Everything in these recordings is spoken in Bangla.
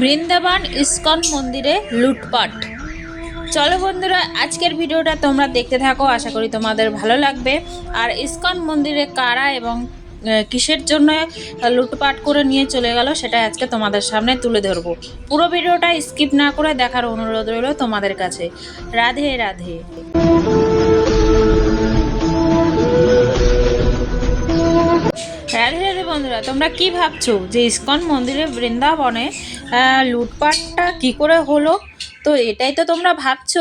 বৃন্দাবন ইস্কন মন্দিরে লুটপাট। চলো বন্ধুরা, আজকের ভিডিওটা তোমরা দেখতে থাকো, আশা করি তোমাদের ভালো লাগবে। আর ইস্কন মন্দিরে কারা এবং কিসের জন্য লুটপাট করে নিয়ে চলে গেল সেটা আজকে তোমাদের সামনে তুলে ধরবো। পুরো ভিডিওটা স্কিপ না করে দেখার অনুরোধ রইল তোমাদের কাছে। রাধে রাধে। রাধে রাধে বন্ধুরা, তোমরা কি ভাবছ যে ইস্কন মন্দিরে বৃন্দাবনে লুটপাটটা কি করে হলো? তো এটাই তো তোমরা ভাবছ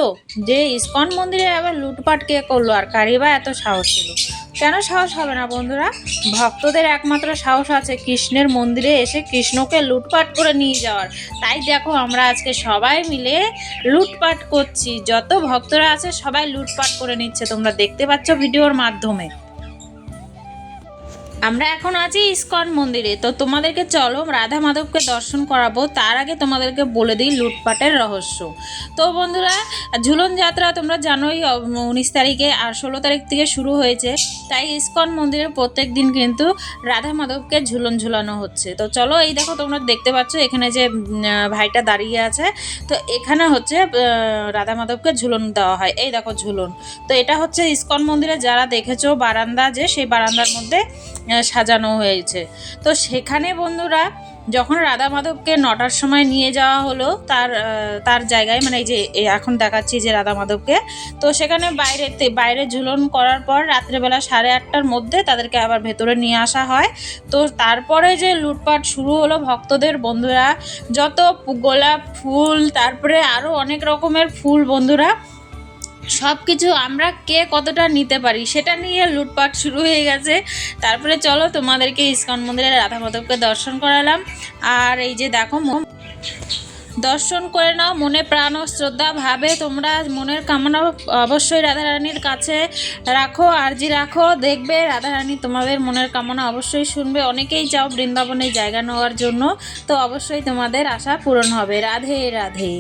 যে ইস্কন মন্দিরে আবার লুটপাট কে করল আর কারি বা এত সাহস ছিল কেন সাহস হবে না বন্ধুরা? ভক্তদের একমাত্র সাহস আছে কৃষ্ণের মন্দিরে এসে কৃষ্ণকে লুটপাট করে নিয়ে যাওয়ার। তাই দেখো আমরা আজকে সবাই মিলে লুটপাট করছি। যত ভক্তরা আছে সবাই লুটপাট করে নিচ্ছে। তোমরা দেখতে পাচ্ছ ভিডিওর মাধ্যমে। আমরা এখন আছি ইস্কন মন্দিরে। তো তোমাদেরকে চলো রাধা মাধবকে দর্শন করাবো। তার আগে তোমাদেরকে বলে দিই লুটপাটের রহস্য। তো বন্ধুরা, ঝুলন যাত্রা তোমরা জানোই উনিশ তারিখে আর ষোলো তারিখ থেকে শুরু হয়েছে। তাই ইস্কন মন্দিরের প্রত্যেক দিন কিন্তু রাধা মাধবকে ঝুলন ঝুলানো হচ্ছে। তো চলো এই দেখো তোমরা দেখতে পাচ্ছ, এখানে যে ভাইটা দাঁড়িয়ে আছে। তো এখানে হচ্ছে রাধা মাধবকে ঝুলন দেওয়া হয়। এই দেখো ঝুলন। তো এটা হচ্ছে ইস্কন মন্দিরে যারা দেখেছ বারান্দা যে, সেই বারান্দার মধ্যে সাজানো হয়েছে। তো সেখানে বন্ধুরা যখন রাধা মাধবকে নটার সময় নিয়ে যাওয়া হলো, তার তার জায়গায় মানে এই যে এখন দেখাচ্ছি যে রাধা মাধবকে, তো সেখানে বাইরে বাইরে ঝুলন করার পর রাত্রেবেলা সাড়ে আটটার মধ্যে তাদেরকে আবার ভেতরে নিয়ে আসা হয়। তো তারপরে যে লুটপাট শুরু হলো, ভক্তদের বন্ধুরা, যত গোলাপ ফুল, তারপরে আরও অনেক রকমের ফুল বন্ধুরা সব কিছু আমরা কে কতটা নিতে পারি সেটা নিয়ে লুটপাট শুরু হয়ে গেছে। তারপরে চলো তোমাদেরকে ইস্কন মন্দিরে রাধা মাধবকে দর্শন করালাম। আর এই যে দেখো দর্শন করে নাও, মনে প্রাণ ও শ্রদ্ধা ভাবে তোমরা মনের কামনা অবশ্যই রাধারানীর কাছে রাখো, আরজি রাখো। দেখবে রাধারানী তোমাদের মনের কামনা অবশ্যই শুনবে। অনেকেই চাও বৃন্দাবনে জায়গা নেওয়ার জন্য, তো অবশ্যই তোমাদের আশা পূরণ হবে। রাধে রাধে।